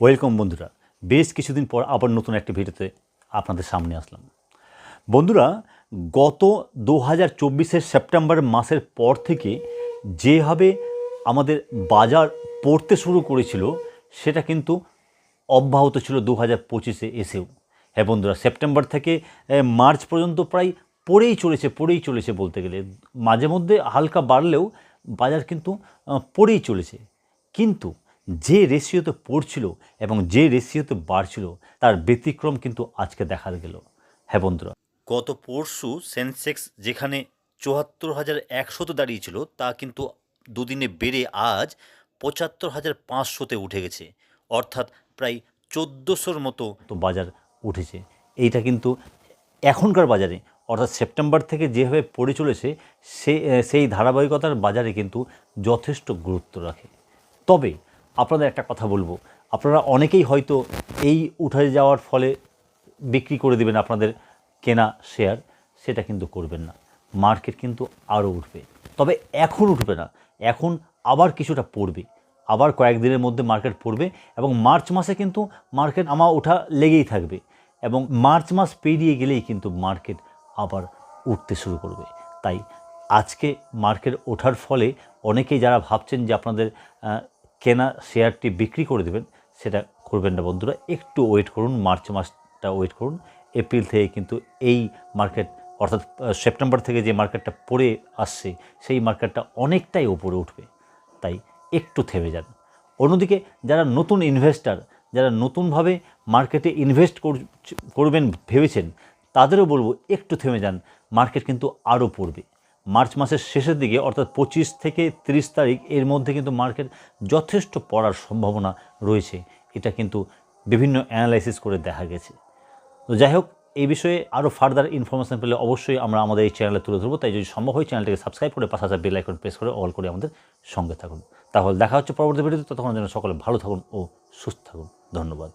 Welcome বন্ধুরা। বেশ কিছুদিন পর আবার নতুন একটি ভিডিওতে আপনাদের সামনে আসলাম। বন্ধুরা, গত দু হাজার সেপ্টেম্বর মাসের পর থেকে যেভাবে আমাদের বাজার পড়তে শুরু করেছিল, সেটা কিন্তু অব্যাহত ছিল দু হাজার পঁচিশে এসেও। হ্যাঁ বন্ধুরা, সেপ্টেম্বর থেকে মার্চ পর্যন্ত প্রায় পড়েই চলেছে পড়েই চলেছে বলতে গেলে। মাঝে মধ্যে হালকা বাড়লেও বাজার কিন্তু পড়েই চলেছে। কিন্তু যে রেশিওতে পড়ছিল এবং যে রেশিওতে বাড়ছিল তার ব্যতিক্রম কিন্তু আজকে দেখা গেল। হ্যাঁ বন্ধুরা। গত পরশু সেন্সেক্স যেখানে চুয়াত্তর হাজার একশোতে দাঁড়িয়েছিল তা কিন্তু দুদিনে বেড়ে আজ পঁচাত্তর হাজার পাঁচশোতে উঠে গেছে। অর্থাৎ প্রায় চোদ্দোশোর মতো তো বাজার উঠেছে। এইটা কিন্তু এখনকার বাজারে অর্থাৎ সেপ্টেম্বর থেকে যেভাবে পড়ে চলেছে সে সেই ধারাবাহিকতার বাজারে কিন্তু যথেষ্ট গুরুত্ব রাখে। তবে আপনাদের একটা কথা বলব। আপনারা অনেকেই হয়তো এই উঠে যাওয়ার ফলে বিক্রি করে দেবেন আপনাদের কেনা শেয়ার, সেটা কিন্তু করবেন না। মার্কেট কিন্তু আরও উঠবে। তবে এখন উঠবে না। এখন আবার কিছুটা পড়বে। আবার কয়েকদিনের মধ্যে মার্কেট পড়বে এবং মার্চ মাসে কিন্তু মার্কেট আমা ওঠা লেগেই থাকবে এবং মার্চ মাস পেরিয়ে গেলেই কিন্তু মার্কেট আবার উঠতে শুরু করবে। তাই আজকে মার্কেট ওঠার ফলে অনেকেই যারা ভাবছেন যে আপনাদের কেনা শেয়ারটি বিক্রি করে দেবেন, সেটা করবেন না বন্ধুরা। একটু ওয়েট করুন, মার্চ মাসটা ওয়েট করুন। এপ্রিল থেকে কিন্তু এই মার্কেট অর্থাৎ সেপ্টেম্বর থেকে যে মার্কেটটা পড়ে আসছে, সেই মার্কেটটা অনেকটাই উপরে উঠবে। তাই একটু থেমে যান। অন্যদিকে, যারা নতুন ইনভেস্টার যারা নতুনভাবে মার্কেটে ইনভেস্ট করবেন, ভেবেছেন, তাদেরও বলব, একটু থেমে যান। মার্কেট কিন্তু আরও পড়বে। মার্চ মাসের শেষের দিকে, অর্থাৎ পঁচিশ থেকে তিরিশ তারিখ, এর মধ্যে কিন্তু মার্কেট যথেষ্ট পড়ার সম্ভাবনা রয়েছে। এটা কিন্তু বিভিন্ন অ্যানালাইসিস করে দেখা গেছে। তো যাই হোক, এই বিষয়ে আরও ফার্দার ইনফরমেশন পেলে অবশ্যই আমরা আমাদের এই চ্যানেলে তুলে ধরবো। তাই যদি সম্ভব হয় চ্যানেলটিকে সাবস্ক্রাইব করে পাশাপাশি বেল আইকন প্রেস করে অল করে আমাদের সঙ্গে থাকুন। তাহলে দেখা হচ্ছে পরবর্তী ভিডিওতে ততক্ষণ যেন সকলে ভালো থাকুন ও সুস্থ থাকুন। ধন্যবাদ।